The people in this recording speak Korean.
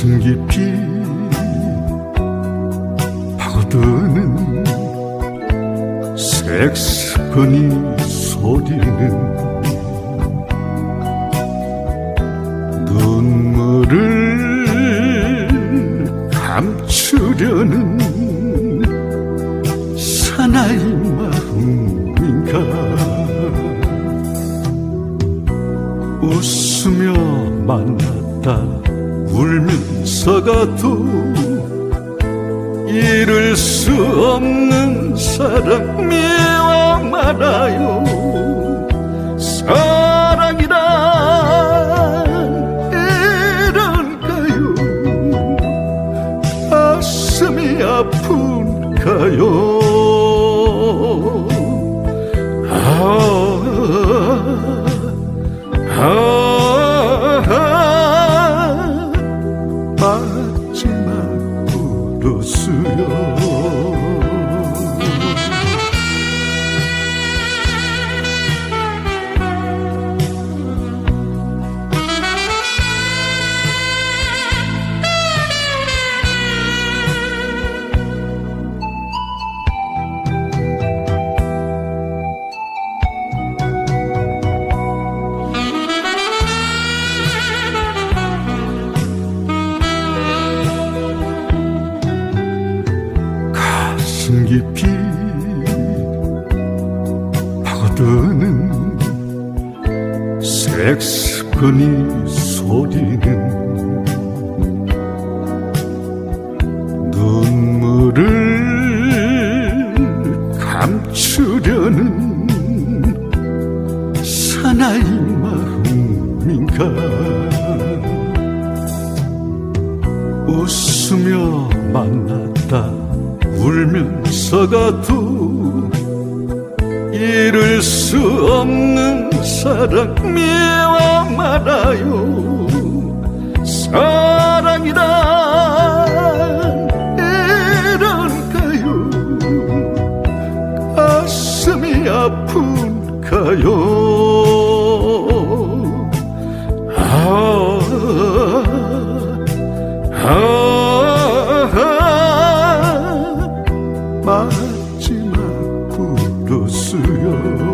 가슴 깊이 파고드는 섹스폰이 소리는 눈물을 감추려는 사나이 마음인가? 웃으며 만났다. 울면서 가도 이룰 수 없는 사랑 미워 말아요. 사랑이란 이런가요? 가슴이 아픈가요? 아, 아, 가슴 깊이 파고드는 색스폰이 소리는 눈물을 감추려는 사나이 마음인가? 웃으며 만났다 울면서가도 이룰 수 없는 사랑 미워 말아요. 사랑이란 이런가요? 가슴이 아픈가요? 아, 아. you.